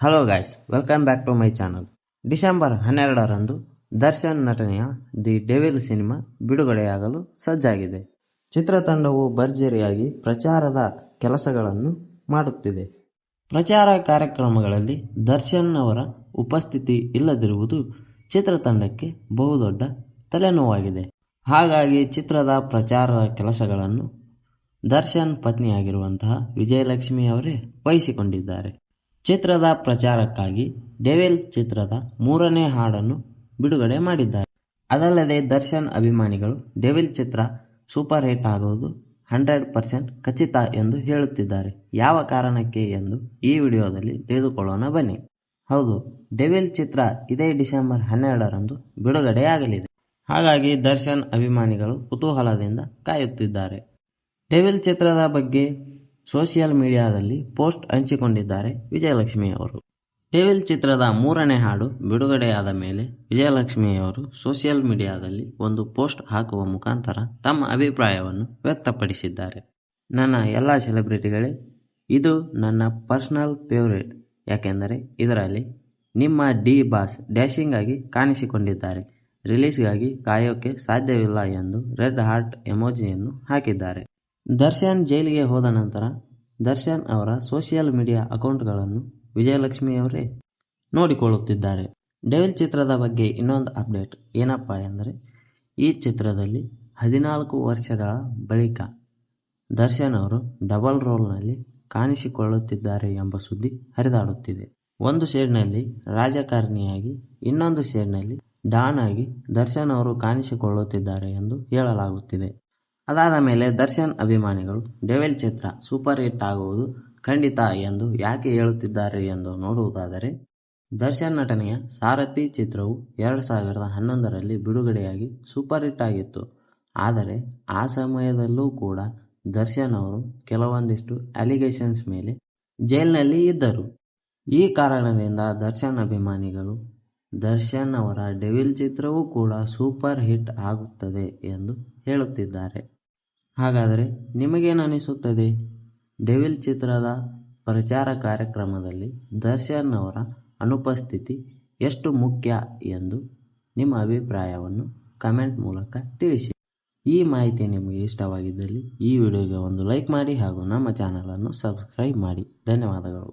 Hello guys welcome back to my channel December ಹನ್ನೆರಡರಂದು ದರ್ಶನ್ ನಟನೆಯ the devil cinema ಬಿಡುಗಡೆಯಾಗಲು ಸಜ್ಜಾಗಿದೆ. ಚಿತ್ರತಂಡವು ಭರ್ಜರಿಯಾಗಿ ಪ್ರಚಾರದ ಕೆಲಸಗಳನ್ನು ಮಾಡುತ್ತಿದೆ. ಪ್ರಚಾರ ಕಾರ್ಯಕ್ರಮಗಳಲ್ಲಿ ದರ್ಶನ್ ಅವರ ಉಪಸ್ಥಿತಿ ಇಲ್ಲದಿರುವುದು ಚಿತ್ರತಂಡಕ್ಕೆ ಬಹುದೊಡ್ಡ ತಲೆನೋವಾಗಿದೆ. ಹಾಗಾಗಿ ಚಿತ್ರದ ಪ್ರಚಾರದ ಕೆಲಸಗಳನ್ನು ದರ್ಶನ್ ಪತ್ನಿಯಾಗಿರುವಂತಹ ವಿಜಯಲಕ್ಷ್ಮಿ ಅವರೇ ವಹಿಸಿಕೊಂಡಿದ್ದಾರೆ. ಚಿತ್ರದ ಪ್ರಚಾರಕ್ಕಾಗಿ ಡೆವಿಲ್ ಚಿತ್ರದ ಮೂರನೇ ಹಾಡನ್ನು ಬಿಡುಗಡೆ ಮಾಡಿದ್ದಾರೆ. ಅದಲ್ಲದೆ ದರ್ಶನ್ ಅಭಿಮಾನಿಗಳು ಡೆವಿಲ್ ಚಿತ್ರ ಸೂಪರ್ ಹಿಟ್ ಆಗುವುದು ಹಂಡ್ರೆಡ್ ಪರ್ಸೆಂಟ್ ಖಚಿತ ಎಂದು ಹೇಳುತ್ತಿದ್ದಾರೆ. ಯಾವ ಕಾರಣಕ್ಕೆ ಎಂದು ಈ ವಿಡಿಯೋದಲ್ಲಿ ತಿಳಿದುಕೊಳ್ಳೋಣ ಬನ್ನಿ. ಹೌದು, ಡೆವಿಲ್ ಚಿತ್ರ ಇದೇ ಡಿಸೆಂಬರ್ ಹನ್ನೆರಡರಂದು ಬಿಡುಗಡೆಯಾಗಲಿದೆ. ಹಾಗಾಗಿ ದರ್ಶನ್ ಅಭಿಮಾನಿಗಳು ಕುತೂಹಲದಿಂದ ಕಾಯುತ್ತಿದ್ದಾರೆ. ಡೆವಿಲ್ ಚಿತ್ರದ ಬಗ್ಗೆ ಸೋಷಿಯಲ್ ಮೀಡಿಯಾದಲ್ಲಿ ಪೋಸ್ಟ್ ಹಂಚಿಕೊಂಡಿದ್ದಾರೆ ವಿಜಯಲಕ್ಷ್ಮಿ ಅವರು. ಡೆವಿಲ್ ಚಿತ್ರದ ಮೂರನೇ ಹಾಡು ಬಿಡುಗಡೆಯಾದ ಮೇಲೆ ವಿಜಯಲಕ್ಷ್ಮಿಯವರು ಸೋಷಿಯಲ್ ಮೀಡಿಯಾದಲ್ಲಿ ಒಂದು ಪೋಸ್ಟ್ ಹಾಕುವ ಮುಖಾಂತರ ತಮ್ಮ ಅಭಿಪ್ರಾಯವನ್ನು ವ್ಯಕ್ತಪಡಿಸಿದ್ದಾರೆ. ನನ್ನ ಎಲ್ಲ ಸೆಲೆಬ್ರಿಟಿಗಳೇ, ಇದು ನನ್ನ ಪರ್ಸನಲ್ ಫೇವ್ರೇಟ್. ಯಾಕೆಂದರೆ ಇದರಲ್ಲಿ ನಿಮ್ಮ ಡಿ ಬಾಸ್ ಡ್ಯಾಶಿಂಗ್ ಆಗಿ ಕಾಣಿಸಿಕೊಂಡಿದ್ದಾರೆ. ರಿಲೀಸ್ಗಾಗಿ ಕಾಯೋಕೆ ಸಾಧ್ಯವಿಲ್ಲ ಎಂದು ರೆಡ್ ಹಾರ್ಟ್ ಎಮೋಜಿಯನ್ನು ಹಾಕಿದ್ದಾರೆ. ದರ್ಶನ್ ಜೈಲಿಗೆ ಹೋದ ನಂತರ ದರ್ಶನ್ ಅವರ ಸೋಷಿಯಲ್ ಮೀಡಿಯಾ ಅಕೌಂಟ್ಗಳನ್ನು ವಿಜಯಲಕ್ಷ್ಮಿಯವರೇ ನೋಡಿಕೊಳ್ಳುತ್ತಿದ್ದಾರೆ. ಡೆವಿಲ್ ಚಿತ್ರದ ಬಗ್ಗೆ ಇನ್ನೊಂದು ಅಪ್ಡೇಟ್ ಏನಪ್ಪ ಎಂದರೆ, ಈ ಚಿತ್ರದಲ್ಲಿ ಹದಿನಾಲ್ಕು ವರ್ಷಗಳ ಬಳಿಕ ದರ್ಶನ್ ಅವರು ಡಬಲ್ ರೋಲ್ನಲ್ಲಿ ಕಾಣಿಸಿಕೊಳ್ಳುತ್ತಿದ್ದಾರೆ ಎಂಬ ಸುದ್ದಿ ಹರಿದಾಡುತ್ತಿದೆ. ಒಂದು ಶೇಡ್ನಲ್ಲಿ ರಾಜಕಾರಣಿಯಾಗಿ, ಇನ್ನೊಂದು ಶೇಡ್ನಲ್ಲಿ ಡಾನ್ ಆಗಿ ದರ್ಶನ್ ಅವರು ಕಾಣಿಸಿಕೊಳ್ಳುತ್ತಿದ್ದಾರೆ ಎಂದು ಹೇಳಲಾಗುತ್ತಿದೆ. ಅದಾದ ಮೇಲೆ ದರ್ಶನ್ ಅಭಿಮಾನಿಗಳು, ಡೆವಿಲ್ ಚಿತ್ರ ಸೂಪರ್ ಹಿಟ್ ಆಗುವುದು ಖಂಡಿತ ಎಂದು ಯಾಕೆ ಹೇಳುತ್ತಿದ್ದಾರೆ ಎಂದು ನೋಡುವುದಾದರೆ, ದರ್ಶನ್ ನಟನೆಯ ಸಾರಥಿ ಚಿತ್ರವು ಎರಡು ಸಾವಿರದ ಹನ್ನೊಂದರಲ್ಲಿ ಬಿಡುಗಡೆಯಾಗಿ ಸೂಪರ್ ಹಿಟ್ ಆಗಿತ್ತು. ಆದರೆ ಆ ಸಮಯದಲ್ಲೂ ಕೂಡ ದರ್ಶನ್ ಅವರು ಕೆಲವೊಂದಿಷ್ಟು ಅಲಿಗೇಷನ್ಸ್ ಮೇಲೆ ಜೈಲಿನಲ್ಲಿ ಇದ್ದರು. ಈ ಕಾರಣದಿಂದ ದರ್ಶನ್ ಅಭಿಮಾನಿಗಳು, ದರ್ಶನ್ ಅವರ ಡೆವಿಲ್ ಚಿತ್ರವೂ ಕೂಡ ಸೂಪರ್ ಹಿಟ್ ಆಗುತ್ತದೆ ಎಂದು ಹೇಳುತ್ತಿದ್ದಾರೆ. ಹಾಗಾದರೆ ನಿಮಗೇನನಿಸುತ್ತದೆ? ಡೆವಿಲ್ ಚಿತ್ರದ ಪ್ರಚಾರ ಕಾರ್ಯಕ್ರಮದಲ್ಲಿ ದರ್ಶನ್ ಅವರ ಅನುಪಸ್ಥಿತಿ ಎಷ್ಟು ಮುಖ್ಯ ಎಂದು ನಿಮ್ಮ ಅಭಿಪ್ರಾಯವನ್ನು ಕಮೆಂಟ್ ಮೂಲಕ ತಿಳಿಸಿ. ಈ ಮಾಹಿತಿ ನಿಮಗೆ ಇಷ್ಟವಾಗಿದ್ದಲ್ಲಿ ಈ ವಿಡಿಯೋಗೆ ಒಂದು ಲೈಕ್ ಮಾಡಿ ಹಾಗೂ ನಮ್ಮ ಚಾನಲನ್ನು ಸಬ್ಸ್ಕ್ರೈಬ್ ಮಾಡಿ. ಧನ್ಯವಾದಗಳು.